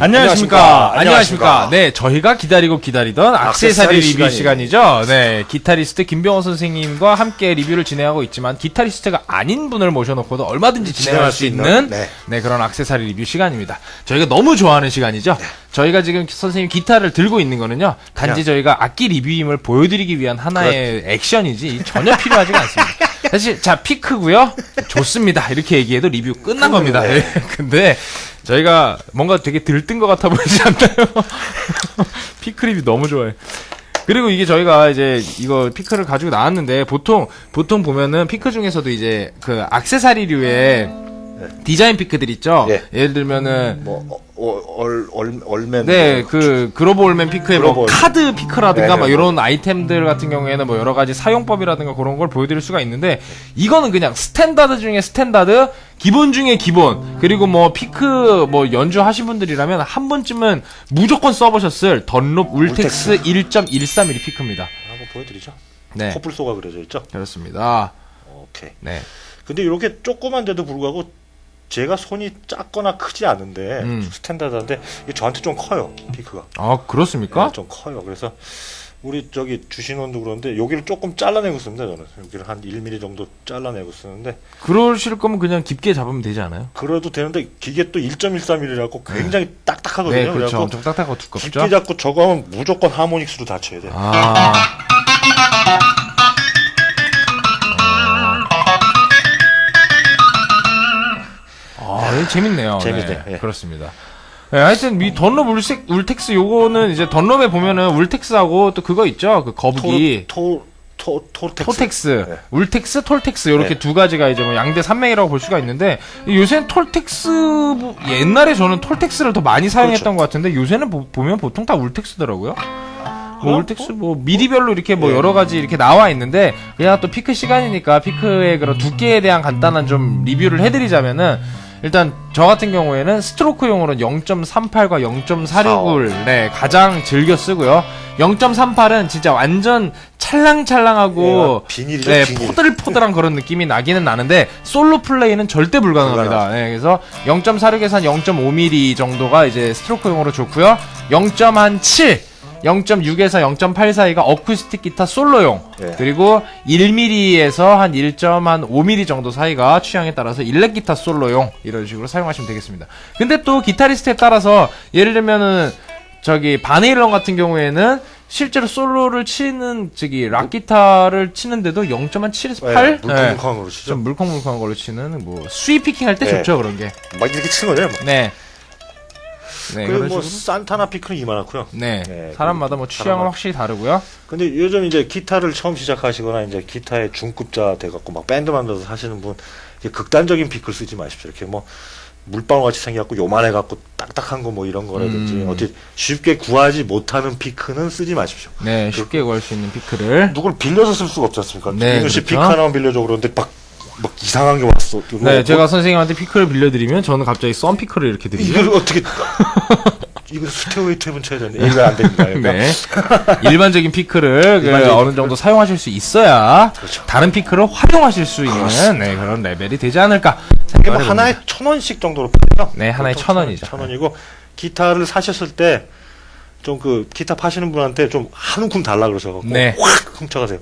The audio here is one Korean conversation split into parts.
안녕하십니까. 안녕하십니까. 안녕하십니까. 네, 저희가 기다리고 기다리던 악세사리 악세사리 리뷰 시간이- 시간이죠. 네, 기타리스트 김병호 선생님과 함께 리뷰를 진행하고 있지만 기타리스트가 아닌 분을 모셔놓고도 얼마든지 진행할 수 있는 네. 네, 그런 악세사리 리뷰 시간입니다. 저희가 너무 좋아하는 시간이죠. 저희가 지금 선생님 기타를 들고 있는 거는요. 단지 저희가 악기 리뷰임을 보여드리기 위한 하나의 액션이지 전혀 필요하지가 않습니다. 사실 자 피크고요. 좋습니다. 이렇게 얘기해도 리뷰 끝난 겁니다. 네. 네. 근데 저희가 뭔가 되게 들뜬 것 같아 보이지 않나요? 피크 리뷰 너무 좋아해. 그리고 이게 저희가 이제 이거 피크를 가지고 나왔는데 보통 보통 보면은 피크 중에서도 이제 그 액세서리류의 디자인 피크들 있죠. 예. 예를 들면은 뭐, 어, 어, 얼, 얼, 얼맨. 네, 뭐, 그 글로벌맨 피크의 뭐 글로벌. 카드 피크라든가 네네, 막 이런 아이템들 같은 경우에는 뭐 여러 가지 사용법이라든가 그런 걸 보여드릴 수가 있는데 이거는 그냥 스탠다드 중에 스탠다드, 기본 중에 기본 그리고 뭐 피크 뭐 연주하신 분들이라면 한 번쯤은 무조건 써보셨을 던롭 울텍스 1.131 피크입니다. 한번 보여드리죠. 네, 코뿔소가 그려져 있죠. 그렇습니다. 오케이. 네, 근데 이렇게 조그만데도 불구하고 제가 손이 작거나 크지 않은데 음. 스탠다드한데 저한테 좀 커요 피크가 아 그렇습니까? 네, 좀 커요 그래서 우리 저기 주신원도 그런데 여기를 조금 잘라내고 씁니다 저는 여기를 한 1mm 정도 잘라내고 쓰는데 그러실 거면 그냥 깊게 잡으면 되지 않아요? 그래도 되는데 기계 또 1.13mm라고 굉장히 딱딱하거든요 네, 그렇죠. 엄청 딱딱하고 두껍죠. 깊게 잡고 저거 하면 무조건 하모닉스로 다쳐야 돼요 아. 아, 재밌네요. 재밌네요. 네, 예. 그렇습니다. 네, 하여튼 이 던럽 울색, 울텍스 요거는 이제 던럽에 보면은 울텍스하고 또 그거 있죠. 그 거북이 토, 토, 토, 토 텍스. 토텍스, 네. 울텍스, 톨텍스 이렇게 네. 두 가지가 이제 뭐 양대 산맥이라고 볼 수가 있는데 요새는 톨텍스 뭐 옛날에 저는 톨텍스를 더 많이 사용했던 그렇죠. 것 같은데 요새는 보, 면 보통 다 울텍스더라고요. 뭐 어? 울텍스 뭐 미디별로 이렇게 뭐 예. 여러 가지 이렇게 나와 있는데 그냥 또 피크 시간이니까 피크의 그런 두께에 대한 간단한 좀 리뷰를 해드리자면은 일단 저 같은 경우에는 스트로크용으로는 0.38과 0.46을 네 가장 즐겨 쓰고요. 0.38은 진짜 완전 찰랑찰랑하고 예, 비닐이죠, 네, 비닐. 포들포들한 그런 느낌이 나기는 나는데 솔로 플레이는 절대 불가능합니다. 불가능하죠. 네, 그래서 0.46에서 한 0.5mm 정도가 이제 스트로크용으로 좋고요. 0.7 0.6에서 0.8 사이가 어쿠스틱 기타 솔로용 예. 그리고 1mm에서 한 1.5mm 정도 사이가 취향에 따라서 일렉 기타 솔로용 이런 식으로 사용하시면 되겠습니다. 근데 또 기타리스트에 따라서 예를 들면은 저기 바네일런 같은 경우에는 실제로 솔로를 치는 저기 락 기타를 치는데도 0.7에서 8 네, 물컹물컹으로 치죠. 좀 물컹물컹한 걸로 치는 뭐 스윗 피킹 할 때 네. 좋죠 그런 게. 막 이렇게 치는 거잖아요. 뭐. 네. 네, 뭐 식으로. 산타나 피크는 이만하고요. 네. 네, 사람마다 뭐 취향은 사람마다- 확실히 다르고요. 근데 요즘 이제 기타를 처음 시작하시거나 이제 기타의 중급자 돼갖고 막 밴드 만들어서 하시는 분 극단적인 피크를 쓰지 마십시오. 이렇게 뭐 물방울 같이 생겨갖고 요만해갖고 딱딱한 거 뭐 이런 거라든지 음. 어떻게 쉽게 구하지 못하는 피크는 쓰지 마십시오. 네, 쉽게 구할 수 있는 피크를. 누굴 빌려서 쓸 수가 없지 않습니까? 네, 김민우 씨 그렇죠. 피크 하나만 빌려줘 그러는데 막, 막 이상한 게 왔어. 네, 뭐- 제가 선생님한테 피크를 빌려드리면 저는 갑자기 썬 피크를 이렇게 드리죠. 이걸 어떻게 이거 스테어웨이트 해본 쳐야 되는데 이거 안 됩니다. 그러니까 네. 일반적인 피크를 그 일반적인 어느 정도 사용하실 수 있어야 그렇죠. 다른 피크를 활용하실 수 있는 네, 그런 레벨이 되지 않을까 이게 뭐 생각을 하나에 해봅니다. 천 원씩 정도로 팔죠. 네, 하나에 보통 천 원이죠. 천 원이고 기타를 사셨을 때 좀 그 기타 파시는 분한테 좀 한 움큼 달라 그러셔갖고 네. 확 훔쳐가세요.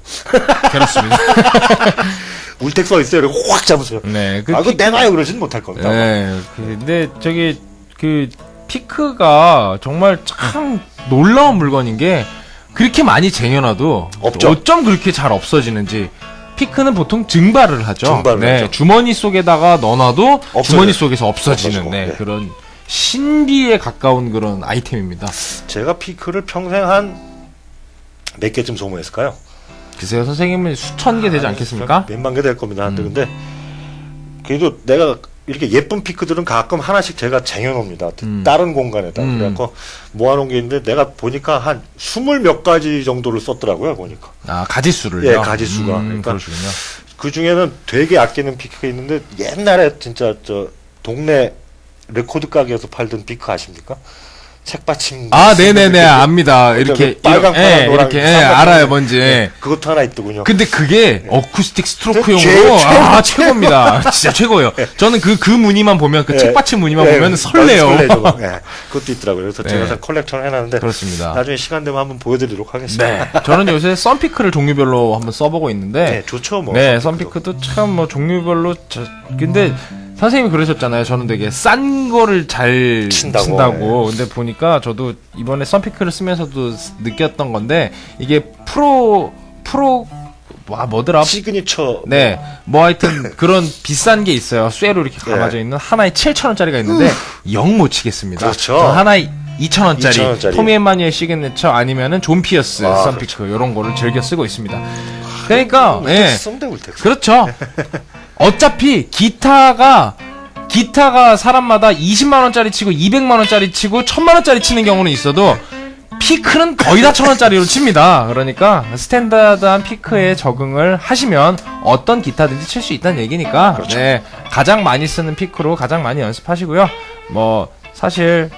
그렇습니다. 울텍 써 있어요. 그리고 확 잡으세요. 네, 그 아, 그거 피- 내놔요 그러진 못할 겁니다. 네, 그- 근데 저기 그 피크가 정말 참 놀라운 물건인 게 그렇게 많이 쟁여놔도 없죠. 어쩜 그렇게 잘 없어지는지. 피크는 보통 증발을 하죠. 증발을 네, 하죠. 주머니 속에다가 넣어놔도. 주머니 속에서 없어지는 없어지고, 네, 네. 그런 신비에 가까운 그런 아이템입니다. 제가 피크를 평생 한 몇 개쯤 소모했을까요? 글쎄요, 선생님은 수천 개 되지 않겠습니까? 몇만 개 될 겁니다. 음. 근데 그래도 내가 이렇게 예쁜 피크들은 가끔 하나씩 제가 쟁여놓습니다. 음. 다른 공간에다. 음. 그래갖고 모아놓은 게 있는데 내가 보니까 한 스물 몇 가지 정도를 썼더라고요. 보니까. 아, 가지수를요? 예, 가지수가. 음, 그러니까 그러시군요. 그 중에는 되게 아끼는 피크가 있는데 옛날에 진짜 저 동네 레코드 가게에서 팔던 피크 아십니까? 책받침. 아, 네네네, 압니다. 이렇게, 빨강, 이렇게, 파랑, 예, 노랑, 이렇게, 예, 쌍꺼풀. 알아요, 뭔지. 네, 그것도 하나 있더군요. 근데 그게 어쿠스틱 스트로크용으로 제일 아 최고입니다. 진짜 최고예요. 저는 그 그 무늬만 보면 그 예, 책받침 무늬만 예, 보면 설레요. 설레죠, 막. 예, 그것도 있더라고요. 그래서 네. 제가 다 컬렉터를 해놨는데 그렇습니다. 나중에 시간 되면 한번 보여드리도록 하겠습니다. 네, 저는 요새 썬피크를 종류별로 한번 써보고 있는데 네, 좋죠, 뭐. 네, 썬피크도. 썬피크도 참뭐 종류별로 저, 근데 선생님이 그러셨잖아요. 저는 되게 싼 거를 잘 친다고. 친다고. 근데 보니까 저도 이번에 썬피크를 쓰면서도 느꼈던 건데 이게 프로 프로 와 뭐더라? 시그니처. 네, 뭐 하여튼 그런 비싼 게 있어요. 쇠로 이렇게 감아져 네. 있는 하나에 7,000원짜리가 있는데 영 못 치겠습니다. 그렇죠. 저 하나에 2,000원짜리 2,000원짜리. 토미 앤마니의 시그니처 아니면은 존 피어스 아, 썬피크 요런 거를 즐겨 쓰고 있습니다. 그러니까 예. 그렇죠. 어차피 기타가 기타가 사람마다 20만 원짜리 치고 200만 원짜리 치고 1000만 원짜리 치는 경우는 있어도 피크는 거의 다 1000원짜리로 칩니다. 그러니까 스탠다드한 피크에 적응을 하시면 어떤 기타든지 칠 수 있다는 얘기니까 그렇죠. 네, 가장 많이 쓰는 피크로 가장 많이 연습하시고요. 뭐 사실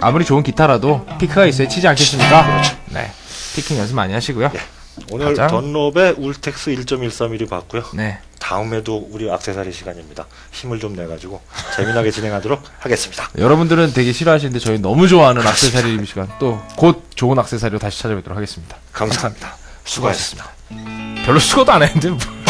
아무리 좋은 기타라도 피크가 있어야 치지 않겠습니까? 그렇죠. 네. 피킹 연습 많이 하시고요. 오늘 가장- 던롭의 울텍스 1.13mm 봤고요. 네. 다음에도 우리 악세사리 시간입니다. 힘을 좀 내가지고 재미나게 진행하도록 하겠습니다. 여러분들은 되게 싫어하시는데 저희 너무 좋아하는 악세사리 시간 또 곧 좋은 악세사리로 다시 찾아뵙도록 하겠습니다. 감사합니다. 수고하셨습니다. 별로 수고도 안 했는데 뭐.